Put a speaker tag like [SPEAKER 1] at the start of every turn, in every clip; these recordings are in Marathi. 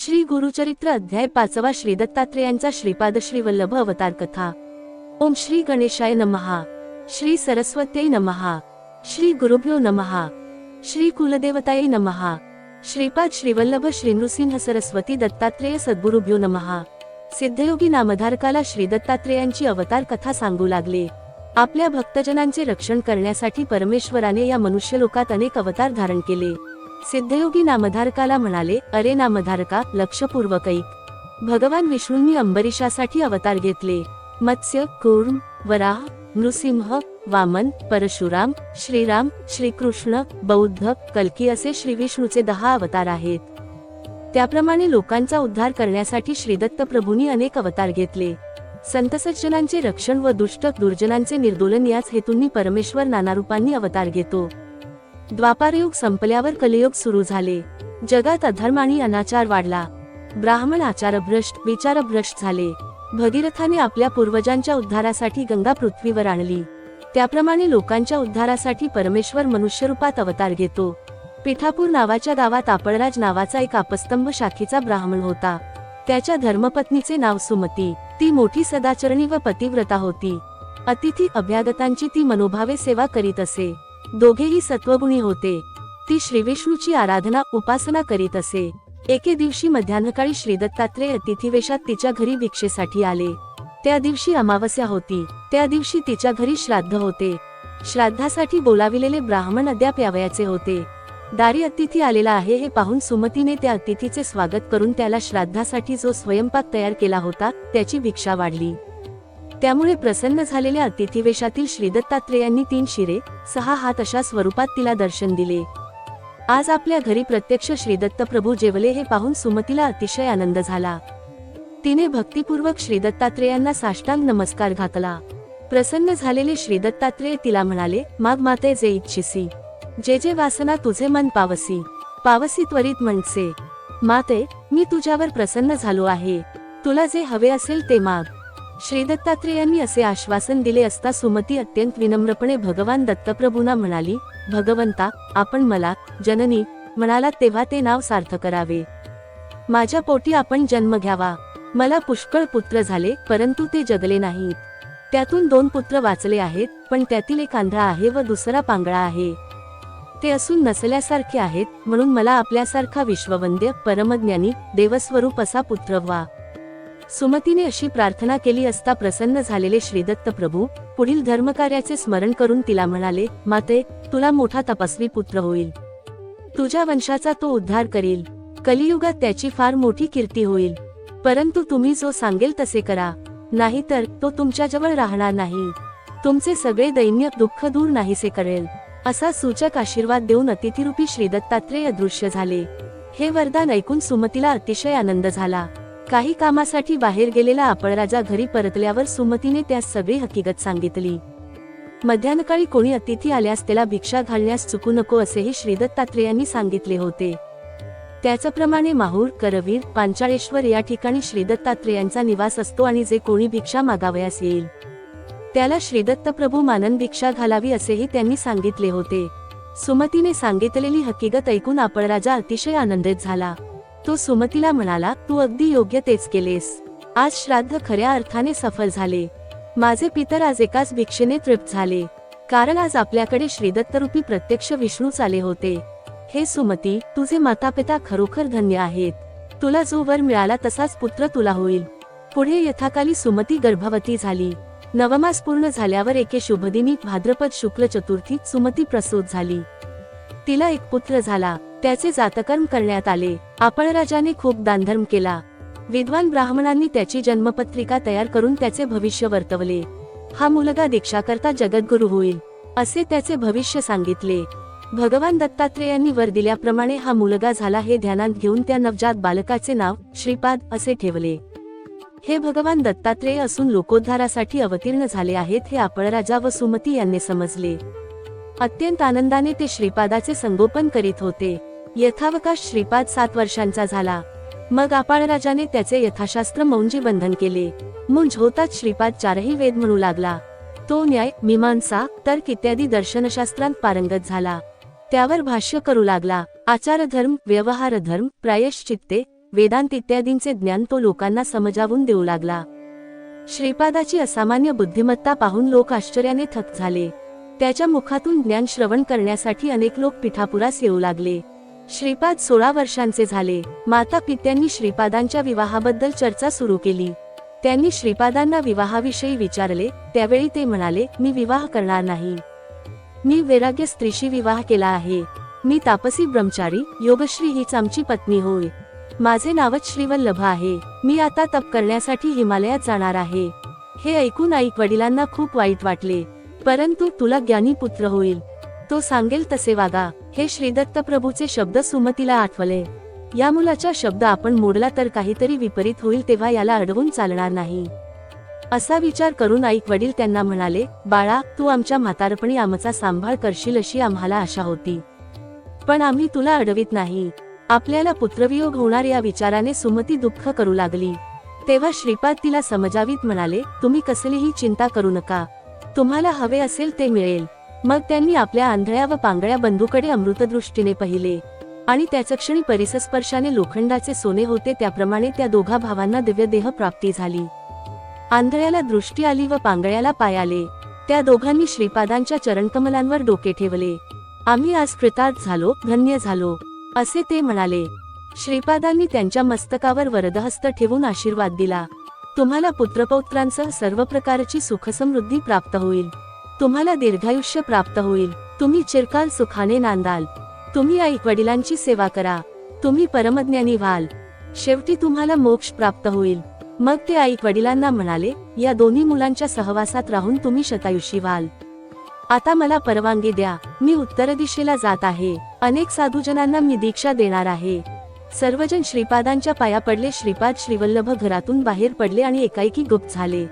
[SPEAKER 1] श्री गुरुचरित्र अध्याय पाचवा श्री दत्तात्रेयांचा श्रीपाद श्री वल्लभ अवतार कथा. ओम श्री गणेशाय नमहा श्री सरस्वत्यै नमहा श्री गुरुभ्यो नमहा श्री कुलदेवतायै नमहा श्रीपाद श्रीवल्लभ श्री नृसिंह सरस्वती दत्तात्रेय सद्गुरुभ्यो नमहा सिद्धयोगी नामधारकाला श्री दत्तात्रेयांची अवतार कथा सांगू लागले. आपल्या भक्तजनांचे रक्षण करण्यासाठी परमेश्वराने या मनुष्यलोकात अनेक अवतार धारण केले. सिद्धयोगी नामधारकाला म्हणाले अरे नामधारका लक्षपूर्वक ऐक भगवान विष्णूंनी अंबरीशासाठी अवतार घेतले. मत्स्य कूर्म वराह नृसिंह वामन परशुराम श्रीराम श्रीकृष्ण बौद्ध कल्की असे श्री विष्णूचे दहा अवतार आहेत. त्याप्रमाणे लोकांचा उद्धार करण्यासाठी श्रीदत्त प्रभूंनी अनेक अवतार घेतले. संत सज्जनांचे रक्षण व दुष्ट दुर्जनांचे निर्दोलन याच हेतूंनी परमेश्वर नाना रूपांनी अवतार घेतो. द्वापारयुग संपल्यावर कलियुग सुरू झाले. जगात अधर्म आणि अनाचार वाढला. ब्राह्मण आचारभ्रष्ट विचारभ्रष्ट झाले. भगीरथाने आपल्या पूर्वजांच्या उद्धारासाठी गंगा पृथ्वीवर आणली. त्याप्रमाणे लोकांच्या उद्धारासाठी परमेश्वर मनुष्यरूपात अवतार घेतो. पिठापूर नावाच्या गावात आपळराज नावाचा एक आपस्तंभ शाखेचा ब्राह्मण होता. त्याच्या धर्मपत्नीचे नाव सुमती. ती मोठी सदाचरणी व पतिव्रता होती. अतिथी अभ्यागतांची ती मनोभावे सेवा करीत असे. दोघेही सत्वगुणी होते. ती श्रीविष्णूची आराधना उपासना करीत असे. एके दिवशी मध्यान्हकाळी श्रीदत्तात्रेय अतिथिवेशात तिच्या घरी भिक्षेसाठी आले. त्या दिवशी अमावस्या होती. त्या दिवशी तिच्या घरी श्राद्ध होते. श्राद्धासाठी बोलाविलेले ब्राह्मण अद्याप यावयाचे होते. दारी अतिथी आलेला आहे हे पाहून सुमतीने त्या अतिथीचे स्वागत करून त्याला श्राद्धासाठी जो स्वयंपाक तयार केला होता त्याची भिक्षा वाढली. त्यामुळे प्रसन्न झालेल्या अतिथिवेशातील श्रीदत्तात्रेयांनी तीन शिरे सहा हात अशा स्वरूपात तिला दर्शन दिले. आज आपल्या घरी प्रत्यक्ष श्रीदत्त प्रभू जेवले हे पाहून सुमतीला अतिशय आनंद झाला. तिने भक्तिपूर्वक श्रीदत्तात्रेयांना साष्टांग नमस्कार घातला. प्रसन्न झालेले श्रीदत्तात्रेय तिला म्हणाले माग माते जे इच्छिसी. जे जे वासना तुझे मन पावसी. पावसी त्वरित म्हणसे. माते मी तुझ्यावर प्रसन्न झालो आहे. तुला जे हवे असेल ते माग. श्री दत्तात्रेयांनी असे आश्वासन दिले असता सुमती अत्यंत विनम्रपणे भगवान दत्तप्रभूंना म्हणाली भगवंता आपण मला जननी म्हणाला तेव्हा ते नाव सार्थ करावे. माझ्या पोटी आपण जन्म घ्यावा. मला पुष्कळ पुत्र झाले परंतु ते जगले नाहीत. त्यातून दोन पुत्र वाचले आहेत पण त्यातील एक आंधळा आहे व दुसरा पांगळा आहे. ते असून नसल्यासारखे आहेत म्हणून मला आपल्यासारखा विश्ववंद्य परमज्ञानी देवस्वरूप असा पुत्र व्हा. सुमतीने अशी प्रार्थना केली असता प्रसन्न झालेले श्रीदत्त प्रभू पुढील धर्मकार्याचे स्मरण करून तिला म्हणाले माते तुला मोठा तपस्वी पुत्र होईल. तुझ्या वंशाचा तो उद्धार करील. कलियुगात त्याची फार मोठी कीर्ती होईल. परंतु तुम्ही जो सांगेल तसे करा. नाहीतर तो तुमच्याजवळ राहणार नाही. तुमचे सगळे दैन्य दुःख दूर नाहीसे करेल. असा सूचक आशीर्वाद देऊन अतिथिरूपी श्रीदत्तात्रेय दृश्य झाले. हे वरदान ऐकून सुमतीला अतिशय आनंद झाला. काही कामासाठी बाहेर गेलेला आपळराजा घरी परतल्यावर सुमतीने त्यास सगळी हकीकत सांगितली. मध्यानकाळी कोणी अतिथी आल्यास त्याला भिक्षा घालण्यास चुकू नको असेही श्रीदत्तात्रेयांनी सांगितले होते. त्याचप्रमाणे माहूर करवीर पांचाळेश्वर या ठिकाणी श्रीदत्तात्रेयांचा निवास असतो आणि जे कोणी भिक्षा मागावयास येईल. त्याला श्रीदत्त प्रभू मानन भिक्षा घालावी असेही त्यांनी सांगितले होते. सुमतीने सांगितलेली हकीकत ऐकून आपळराजा अतिशय आनंदित झाला. तो सुमतीला म्हणाला तू अगदी योग्य तेच केलेस. आज श्राद्ध खऱ्या अर्थाने सफल झाले. माझे पितर आज एकाच भिक्षेने तृप्त झाले. कारण आज आपल्याकडे श्रीदत्तरूपी प्रत्यक्ष विष्णूच आले होते. हे सुमती तुझे मातापिता खरोखर धन्य आहेत. तुला जो वर मिळाला तसाच पुत्र तुला होईल. पुढे यथाकाली सुमती गर्भवती झाली. नवमास पूर्ण झाल्यावर एके शुभदिनी भाद्रपद शुक्ल चतुर्थीत सुमती प्रसूत झाली. तिला एक पुत्र झाला. त्याचे जातकर्म करण्यात आले. आपळराजाने खूप दानधर्म केला. विद्वान ब्राह्मणांनी त्याची जन्मपत्रिका तयार करून त्याचे भविष्य वर्तवले. हा मुलगा दीक्षाकरता जगद्गुरु होईल असे त्याचे भविष्य सांगितले. भगवान दत्तात्रेयांनी वर दिल्याप्रमाणे हा मुलगा झाला हे ध्यानात घेऊन त्या नवजात बालकाचे नाव श्रीपाद असे ठेवले. हे भगवान दत्तात्रेय असून लोकोद्धारासाठी अवतीर्ण झाले आहेत हे आपळराजा व सुमती यांनी समजले. अत्यंत आनंदाने ते श्रीपादाचे संगोपन करीत होते. यथावकाश श्रीपाद सात वर्षांचा झाला. मग राजाने त्याचे यथाशास्त्र मौंजी बंधन केले. मुंज होताच श्रीपाद चारही वेद म्हणू लागला. तो न्याय मीमांसा तर्क इत्यादी दर्शनशास्त्रांत पारंगत झाला. त्यावर भाष्य करू लागला. आचारधर्म व्यवहारधर्म प्रायश्चित्ते वेदांत इत्यादींचे ज्ञान तो लोकांना समजावून देऊ लागला. श्रीपादाची असामान्य बुद्धिमत्ता पाहून लोक आश्चर्याने थक झाले. त्याच्या मुखातून ज्ञान श्रवण करण्यासाठी अनेक लोक पिठापुरास येऊ लागले. श्रीपाद सोळा वर्षांचे झाले. माता पित्यांनी श्रीपादांच्या विवाहाबद्दल चर्चा सुरू केली. त्यांनी श्रीपादांना विवाहाविषयी विचारले. त्यावेळी ते म्हणाले मी विवाह करणार नाही. मी वैराग्य स्त्रीशी विवाह केला आहे. मी तापसी ब्रह्मचारी योगश्री हीच आमची पत्नी होय. माझे नावच श्रीवल्लभ आहे. मी आता तप करण्यासाठी हिमालयात जाणार आहे. हे ऐकून आईक वडिलांना खूप वाईट वाटले. परंतु तुला ज्ञानी पुत्र होईल. तो सांगेल तसे वागा. हे श्रीदत्त प्रभूचे शब्द सुमतीला आठवले. या मुलाचा शब्द आपण मोडला तर काहीतरी विपरीत होईल तेव्हा याला अडवून चालणार नाही. असा विचार करून आईक वडील त्यांना म्हणाले बाळा तू आमच्या म्हातारपणी आमचा सांभाळ करशील अशी आम्हाला आशा होती. पण आम्ही तुला अडवित नाही. आपल्याला पुत्रवियोग होणार या विचाराने सुमती दुःख करू लागली. तेव्हा श्रीपाद तिला समजावीत म्हणाले तुम्ही कसलीही चिंता करू नका. तुम्हाला हवे असेल ते मिळेल. मग त्यांनी आपल्या आंधळ्या व पांगळ्या बंधूकडे अमृतदृष्टीने पाहिले. आणि त्याच क्षणी परिसस्पर्शाने लोखंडाचे सोने होते त्याप्रमाणे त्या दोघा भावांना दिव्य देह प्राप्ती झाली. आंधळ्याला दृष्टी आली व पांगळ्याला पाय आले. त्या दोघांनी श्रीपादांच्या चरणकमलांवर डोके ठेवले. आम्ही आज कृतार्थ झालो धन्य झालो असे ते म्हणाले. श्रीपादांनी त्यांच्या मस्तकावर वरदहस्त ठेवून आशीर्वाद दिला. तुम्हाला पुत्रपौत्रांसह सर्व प्रकारची सुखसमृद्धी प्राप्त होईल. तुम्हाला दीर्घायुष्य प्राप्त होईल. तुम्ही चिरकाल सुखाने नांदाल. तुम्ही आई वडिलांची सेवा करा. तुम्ही परमज्ञानी व्हाल. शेवटी तुम्हाला मोक्ष प्राप्त होईल. मग ते आई वडिलांना म्हणाले या दोन्ही मुलांच्या सहवासात राहून तुम्ही शतायुषी व्हाल. आता मला परवानगी द्या. मी उत्तर दिशेला जात आहे. अनेक साधूजनांना मी दीक्षा देणार आहे. सर्वजण श्रीपादांच्या पाया पडले. श्रीपाद श्रीवल्लभ घरातून बाहेर पडले आणि एकाएकी गुप्त झाले.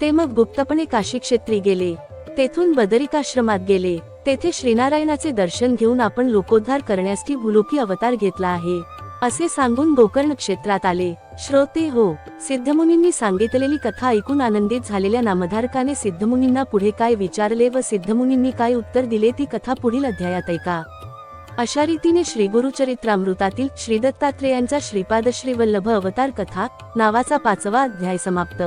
[SPEAKER 1] ते मग गुप्तपणे काशी क्षेत्री गेले. तेथून बदरिकाश्रमात गेले. तेथे श्रीनारायणाचे दर्शन घेऊन आपण लोकोद्धार करण्यासाठी भुलुकी अवतार घेतला आहे. असे सांगून गोकर्ण क्षेत्रात आले. श्रोते हो सिद्धमुनींनी सांगितलेली कथा ऐकून आनंदित झालेल्या नामधारकाने सिद्धमुनींना पुढे काय विचारले व सिद्धमुनींनी काय उत्तर दिले ती कथा पुढील अध्यायात ऐका. अशा रीतीने श्री गुरुचरित्रामृतातील श्री श्रीपाद श्री वल्लभ अवतार कथा नावाचा पाचवा अध्याय समाप्त.